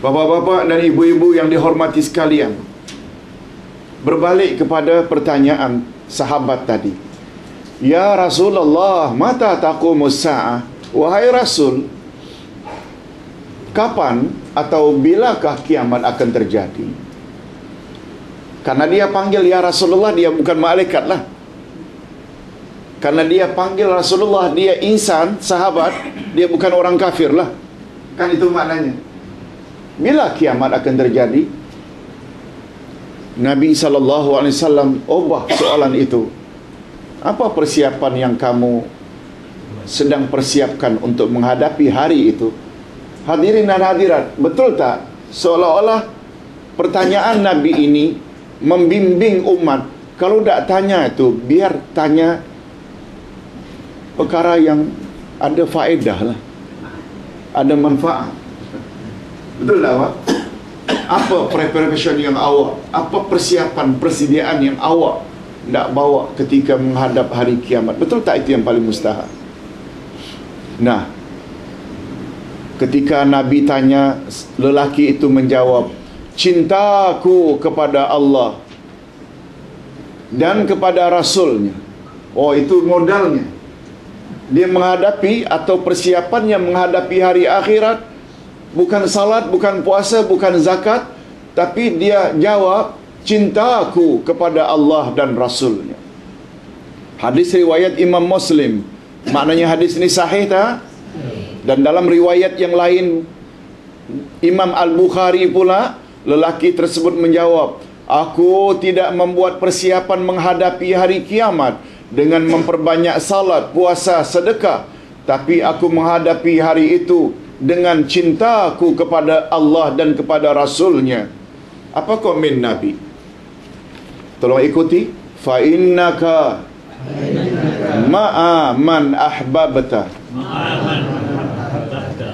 Bapak-bapak dan ibu-ibu yang dihormati sekalian Berbalik kepada pertanyaan sahabat tadi. Ya Rasulullah, mata taqumus sa'ah? Wahai Rasul Kapan atau bilakah kiamat akan terjadi? Karena dia panggil Ya Rasulullah, dia bukan malaikat lah. Karena dia panggil Rasulullah, dia insan, sahabat Dia bukan orang kafir lah. Kan itu maknanya Bila kiamat akan terjadi? Nabi SAW ubah soalan itu Apa persiapan yang kamu sedang persiapkan untuk menghadapi hari itu? Hadirin dan hadirat, betul tak? Seolah-olah pertanyaan Nabi ini membimbing umat Kalau tak tanya itu, biar tanya perkara yang ada faedah lah Ada manfaat Betul tak Pak? Apa preparation yang awak Apa persiapan persediaan yang awak Nak bawa ketika menghadap hari kiamat? Betul tak itu yang paling mustahak? Nah Ketika Nabi tanya Lelaki itu menjawab Cintaku kepada Allah Dan kepada Rasulnya. Oh itu modalnya. Dia menghadapi Atau persiapannya menghadapi hari akhirat bukan salat, bukan puasa, bukan zakat, tapi dia jawab cintaku kepada Allah dan Rasulnya. Hadis riwayat Imam Muslim. Maknanya hadis ini sahih tak? Dan dalam riwayat yang lain Imam Al-Bukhari pula lelaki tersebut menjawab, "Aku tidak membuat persiapan menghadapi hari kiamat dengan memperbanyak salat, puasa, sedekah, tapi aku menghadapi hari itu dengan cintaku kepada Allah dan kepada Rasulnya. Apa komen Nabi? Tolong ikuti. Fa innaka ma'a man ahbabta.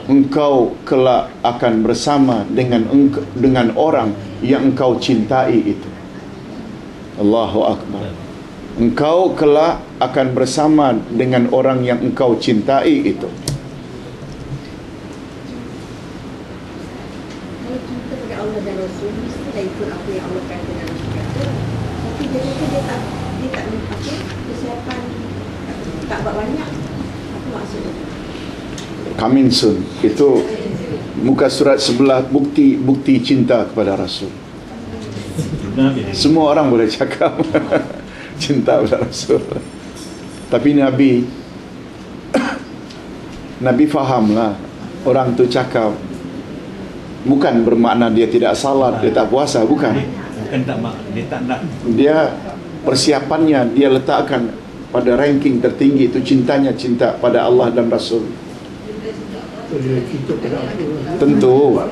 Engkau kelak akan bersama dengan dengan orang yang engkau cintai itu. Allahu Akbar. Engkau kelak akan bersama dengan orang yang engkau cintai itu. Coming soon. Itu muka surat sebelah bukti bukti cinta kepada Rasul. Semua orang boleh cakap cinta kepada Rasul. Tapi Nabi Nabi fahamlah orang tu cakap bukan bermakna dia tidak salat dia tak puasa bukan. Bukan tak mak dia tak nak. Dia persiapannya dia letakkan pada ranking tertinggi itu cintanya cinta pada Allah dan Rasul. Tentu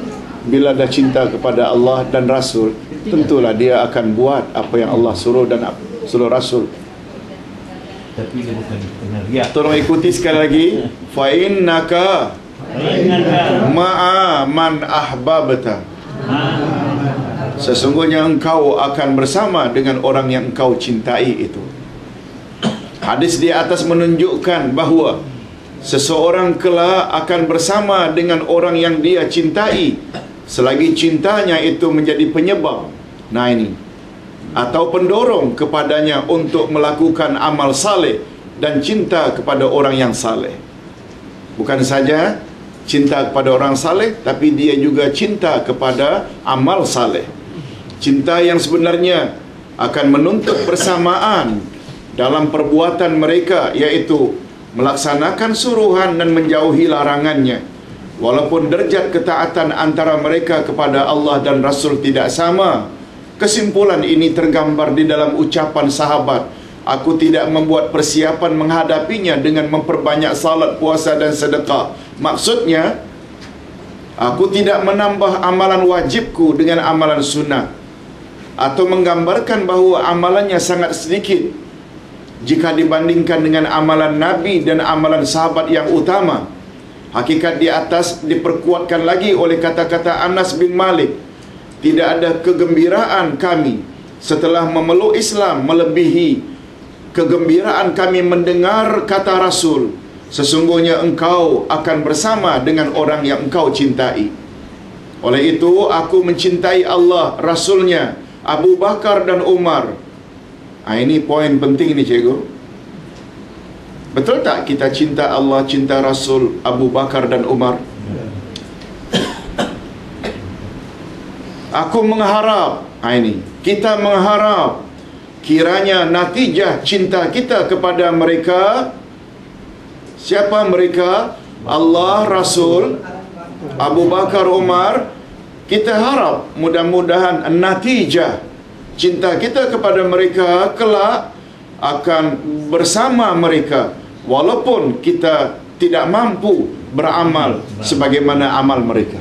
bila dah cinta kepada Allah dan Rasul, tentulah dia akan buat apa yang Allah suruh dan suruh Rasul. tapi dia bukan kena riak Tolong ikuti sekali lagi. Fa innaka ma'a man ahbabta. Sesungguhnya engkau akan bersama dengan orang yang engkau cintai itu. Hadis di atas menunjukkan bahawa seseorang kelak akan bersama dengan orang yang dia cintai selagi cintanya itu menjadi penyebab. Nah ini. Atau pendorong kepadanya untuk melakukan amal saleh dan cinta kepada orang yang saleh. Bukan saja cinta kepada orang saleh tapi dia juga cinta kepada amal saleh. Cinta yang sebenarnya akan menuntut persamaan dalam perbuatan mereka iaitu melaksanakan suruhan dan menjauhi larangannya. Walaupun derajat ketaatan antara mereka kepada Allah dan Rasul tidak sama kesimpulan ini tergambar di dalam ucapan sahabat. Aku tidak membuat persiapan menghadapinya dengan memperbanyak salat puasa dan sedekah maksudnya aku tidak menambah amalan wajibku dengan amalan sunnah atau menggambarkan bahawa amalannya sangat sedikit jika dibandingkan dengan amalan Nabi dan amalan sahabat yang utama. Hakikat di atas diperkuatkan lagi oleh kata-kata Anas bin Malik. Tidak ada kegembiraan kami setelah memeluk Islam melebihi kegembiraan kami mendengar kata Rasul. Sesungguhnya engkau akan bersama dengan orang yang engkau cintai. Oleh itu aku mencintai Allah, Rasulnya, Abu Bakar dan Umar. Ha, ini poin penting ni cikgu. Betul tak kita cinta Allah, cinta Rasul, Abu Bakar dan Umar? Aku mengharap, ha, ini, kita mengharap kiranya natijah cinta kita kepada mereka siapa mereka? Allah Rasul Abu Bakar Umar. Kita harap mudah-mudahan natijah cinta kita kepada mereka kelak akan bersama mereka. Walaupun kita tidak mampu beramal sebagaimana amal mereka.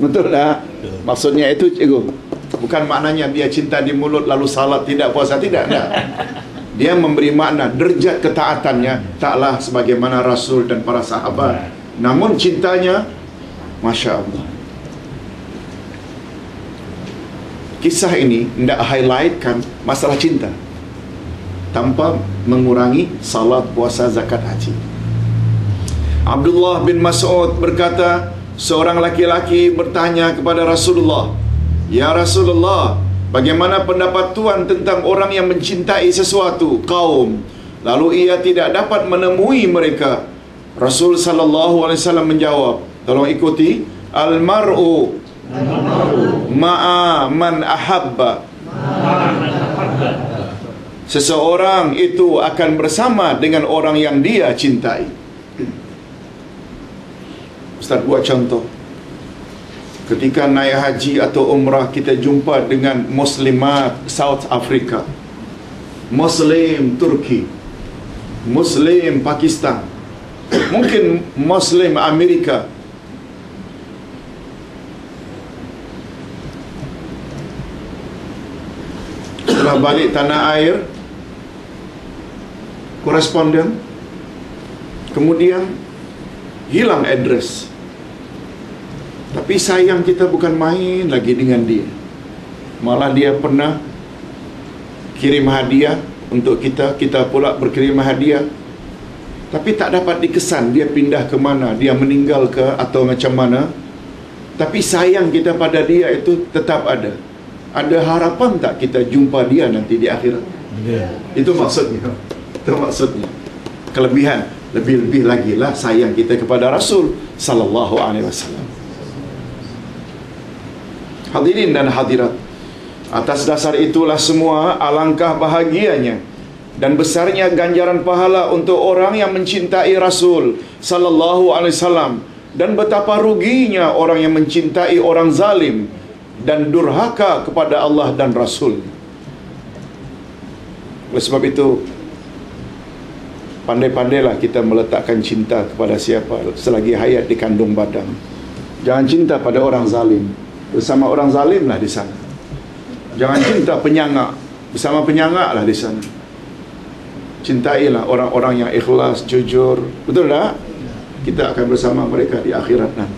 Betul tak? Maksudnya itu cikgu. Bukan maknanya dia cinta di mulut lalu salat tidak puasa. Tidak tak dia memberi makna derjat ketaatannya taklah sebagaimana rasul dan para sahabat. Namun cintanya Masya Allah Kisah ini tidak highlightkan masalah cinta Tanpa mengurangi salat, puasa, zakat, haji. Abdullah bin Mas'ud berkata Seorang laki-laki bertanya kepada Rasulullah Ya Rasulullah Bagaimana pendapat Tuhan tentang orang yang mencintai sesuatu kaum? Lalu ia tidak dapat menemui mereka. Rasul sallallahu alaihi wasallam menjawab tolong ikuti. Al mar'u ma'a man ahabba. Seseorang itu akan bersama dengan orang yang dia cintai. Ustaz buat contoh ketika naik haji atau umrah kita jumpa dengan muslimat South Africa. Muslim Turki. Muslim Pakistan. Mungkin Muslim Amerika. Setelah balik tanah air koresponden. Kemudian hilang address tapi sayang kita bukan main lagi dengan dia. Malah dia pernah kirim hadiah untuk kita kita pula berkirim hadiah. Tapi tak dapat dikesan dia pindah ke mana dia meninggal ke atau macam mana. Tapi sayang kita pada dia itu tetap ada. Ada harapan tak kita jumpa dia nanti di akhirat? Ya. itu maksudnya. Itu maksudnya. Kelebihan. Lebih-lebih lagi lah sayang kita kepada Rasul sallallahu alaihi wasallam hadirin dan hadirat atas dasar itulah semua alangkah bahagianya dan besarnya ganjaran pahala untuk orang yang mencintai Rasul sallallahu alaihi wasallam dan betapa ruginya orang yang mencintai orang zalim dan durhaka kepada Allah dan Rasul. Oleh sebab itu pandai-pandailah kita meletakkan cinta kepada siapa selagi hayat di kandung badan. Jangan cinta pada orang zalim. Bersama orang zalimlah di sana. Jangan cinta penyangak. Bersama penyangaklah di sana. Cintailah orang-orang yang ikhlas, jujur. Betul tak? Kita akan bersama mereka di akhirat nanti.